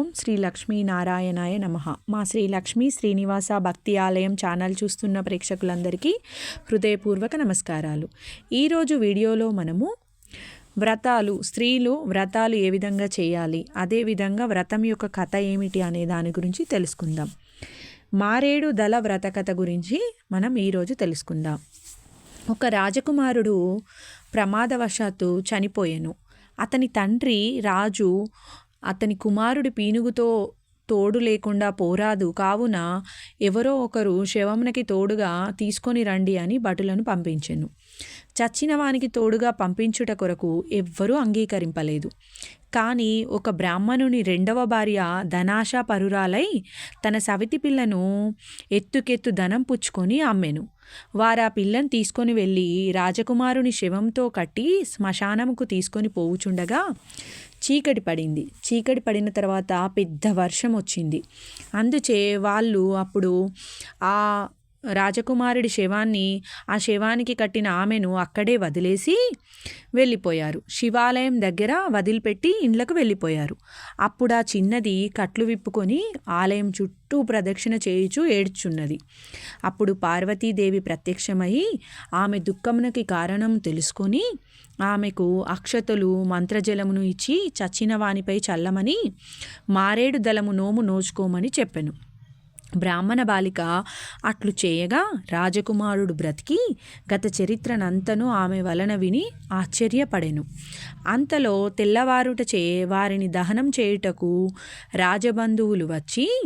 ఓం శ్రీ లక్ష్మీనారాయణాయ నమ. మా శ్రీ లక్ష్మీ శ్రీనివాస భక్తి ఆలయం ఛానల్ చూస్తున్న ప్రేక్షకులందరికీ హృదయపూర్వక నమస్కారాలు. ఈరోజు వీడియోలో మనము వ్రతాలు స్త్రీలు వ్రతాలు ఏ విధంగా చేయాలి అదేవిధంగా వ్రతం యొక్క కథ ఏమిటి అనే దాని గురించి తెలుసుకుందాం. మారేడు దళ వ్రత కథ గురించి మనం ఈరోజు తెలుసుకుందాం. ఒక రాజకుమారుడు ప్రమాదవశాత్తు చనిపోయాను. అతని తండ్రి రాజు అతని కుమారుడి పీనుగుతో తోడు లేకుండా పోరాదు. కావున ఎవరో ఒకరు శవమునకి తోడుగా తీసుకొని రండి అని భటులను పంపించెను. చచ్చిన వానికి తోడుగా పంపించుట కొరకు ఎవ్వరూ అంగీకరింపలేదు. కానీ ఒక బ్రాహ్మణుని రెండవ భార్య ధనాశ పరురాలై తన సవితి పిల్లను ఎత్తుకెత్తు ధనం పుచ్చుకొని అమ్మెను. వారు ఆ పిల్లను తీసుకొని వెళ్ళి రాజకుమారుని శవంతో కట్టి శ్మశానముకు తీసుకొని పోవుచుండగా చీకటి పడింది. చీకటి పడిన తర్వాత పెద్ద వర్షం వచ్చింది. అందుచే వాళ్ళు అప్పుడు ఆ రాజకుమారుడి శవాన్ని ఆ శవానికి కట్టిన ఆమెను అక్కడే వదిలేసి వెళ్ళిపోయారు. శివాలయం దగ్గర వదిలిపెట్టి ఇండ్లకు వెళ్ళిపోయారు. అప్పుడు ఆ చిన్నది కట్లు విప్పుకొని ఆలయం చుట్టూ ప్రదక్షిణ చేయుచు ఏడ్చున్నది. అప్పుడు పార్వతీదేవి ప్రత్యక్షమై ఆమె దుఃఖమునకి కారణం తెలుసుకొని ఆమెకు అక్షతలు మంత్రజలమును ఇచ్చి చచ్చిన వానిపై చల్లమని మారేడు దళము నోము నోచుకోమని చెప్పెను. బ్రాహ్మణ బాలిక అట్లు చేయగా రాజకుమారుడు బ్రతికి గత చరిత్రనంతను ఆమె వలన విని ఆశ్చర్యపడెను. అంతలో తెల్లవారుటచే వారిని దహనం చేయుటకు రాజబంధువులు వచ్చి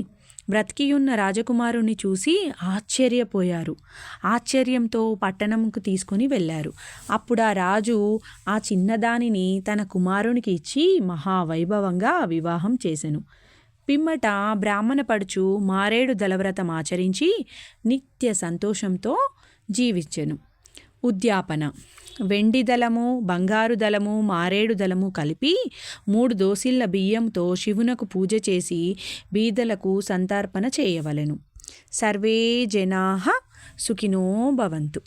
బ్రతికియున్న రాజకుమారుని చూసి ఆశ్చర్యపోయారు. ఆశ్చర్యంతో పట్టణంకు తీసుకుని వెళ్ళారు. అప్పుడు ఆ రాజు ఆ చిన్నదానిని తన కుమారునికి ఇచ్చి మహావైభవంగా వివాహం చేసెను. పిమ్మట బ్రాహ్మణ పడుచు మారేడు దళవ్రతం ఆచరించి నిత్య సంతోషంతో జీవించెను. ఉద్యాపన. వెండి దళము బంగారు దళము మారేడు దళము కలిపి మూడు దోసిళ్ళ బియ్యంతో శివునకు పూజ చేసి బీదలకు సంతర్పణ చేయవలెను. సర్వే జనా సుఖినో భవంతు.